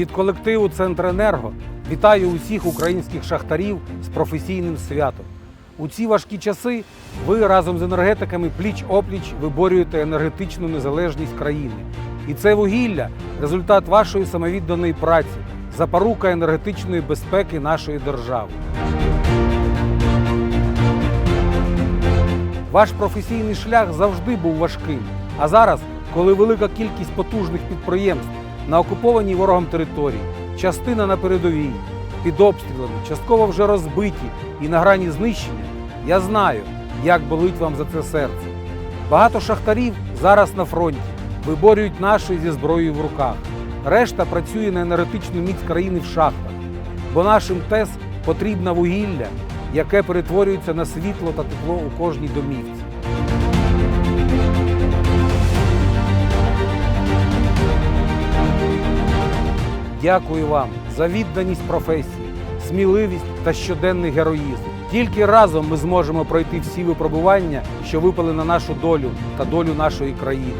Від колективу Центренерго вітаю усіх українських шахтарів з професійним святом. У ці важкі часи ви разом з енергетиками пліч-опліч виборюєте енергетичну незалежність країни. І це вугілля результат вашої самовідданої праці, запорука енергетичної безпеки нашої держави. Ваш професійний шлях завжди був важким. А зараз, коли велика кількість потужних підприємств на окупованій ворогом території, частина на передовій, під обстрілами, частково вже розбиті і на грані знищення, я знаю, як болить вам за це серце. Багато шахтарів зараз на фронті виборюють наші зі зброєю в руках. Решта працює на енергетичну міць країни в шахтах, бо нашим ТЕС потрібне вугілля, яке перетворюється на світло та тепло у кожній домівці. Дякую вам за відданість професії, сміливість та щоденний героїзм. Тільки разом ми зможемо пройти всі випробування, що випали на нашу долю та долю нашої країни.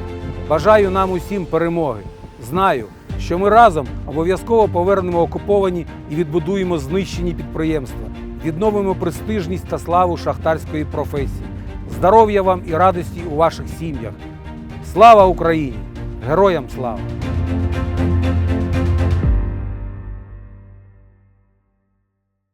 Бажаю нам усім перемоги. Знаю, що ми разом обов'язково повернемо окуповані і відбудуємо знищені підприємства, відновимо престижність та славу шахтарської професії. Здоров'я вам і радості у ваших сім'ях. Слава Україні! Героям слава!